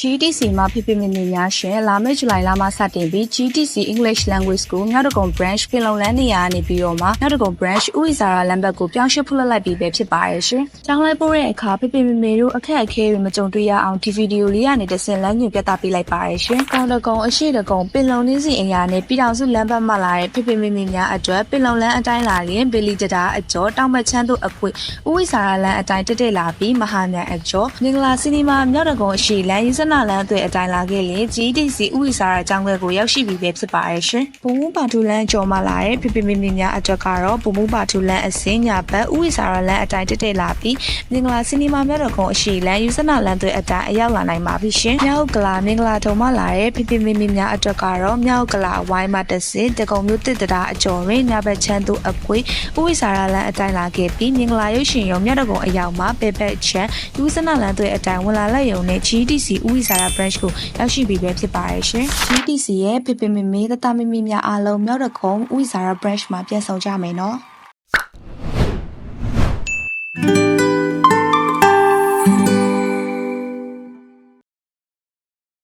GTC မှာဖိဖိမိမိများရှင်လာမယ့်ဇူလိုင်လမှစတင်ပြီး GTC English Language School မြောက်တကုံ branch ပင်လုံလန်းနေရာကနေပြီးတော့မှမြောက်တကုံ branch ဥိစာရာလမ်းဘက်ကိုပြောင်းရွှေ့ဖွင့်လှစ်လိုက်ပြီးပဲဖြစ်ပါရဲ့ရှင်။ကျောင်းလိုက်ပို့တဲ့အခါဖိဖိမိမိတို့အခက်အခဲတွေမကြုံတွေ့ရအောင်ဒီဗီဒီယိုလေးကနေတစ်ဆင့်လမ်းညွှန်ပြသပေးလိုက်ပါရဲ့ရှင်။ကောင်းတကုံအရှိတကုံပင်လုံနှင်းစီအရာနဲ့ပြည်တော်စုလမ်းဘက်မှလာတဲ့ဖိဖိမိမိများအတွက်ပင်လုံလန်းအတိုင်းလာရင်ဘီလီတတာအကျော်တောင်ဘက်ချမ်းတို့အခွေဥိစာရာလမ်းအတိုင်းတက်တက်လာပြီးမဟာမြိုင်အကျော်မင်္ဂလာစီနီမာမြောက်တကုံအရှိလမ်းရင်းစနလမ်းအသွေးအတိုင်းလာခဲ့ရင် GDC ဥိစာရာကျောင်းခွဲကိုရောက်ရှိပြီပဲဖြစ်ပါရဲ့ရှင်။ဘုံမူပါထူလန်းကျော်မှလာတဲ့ဖိဖိမိမိများအတွက်ကတော့ဘုံမူပါထူလန်းအစင်းညာဘက်ဥိစာရာလမ်းအတိုင်းတက်တက်လာပြီးမင်္ဂလာစီနီမာမြောက်တကုံအရှိလမ်းယူစနလမ်းသွေးအတိုင်းအရောက်လာနိုင်ပါပြီရှင်။မြောက်ကလာမင်္ဂလာထုံမှလာတဲ့ဖိဖိမိမိများအတွက်ကတော့မြောက်ကလာဝိုင်းမတဆင်တကုံမျိုးတစ်တတာအကျော်ရင်းညဘက်ချမ်းသူအကွေဥိစာရာလမ်းအတိုင်းလာခဲ့ပြီးမင်္ဂလာရုပ်ရှင်ရုံမြောက်တကုံအရောက်မှာပေပက်ချန်ယူစနလမ်းသွေးအတိုင်းဝင်လာလက်ရုံနဲ့ GDC ဥိစာရာ branch ကိုရောက်ရှိပြီပဲဖြစ်ပါရဲ့ရှင်။ GDC ရဲ့ဖိဖိမိမိတတမိမိများအားလုံးမြောက်တကုံဥိစာရာ branch မှာပြန်ဆောင်ကြမယ်နော်။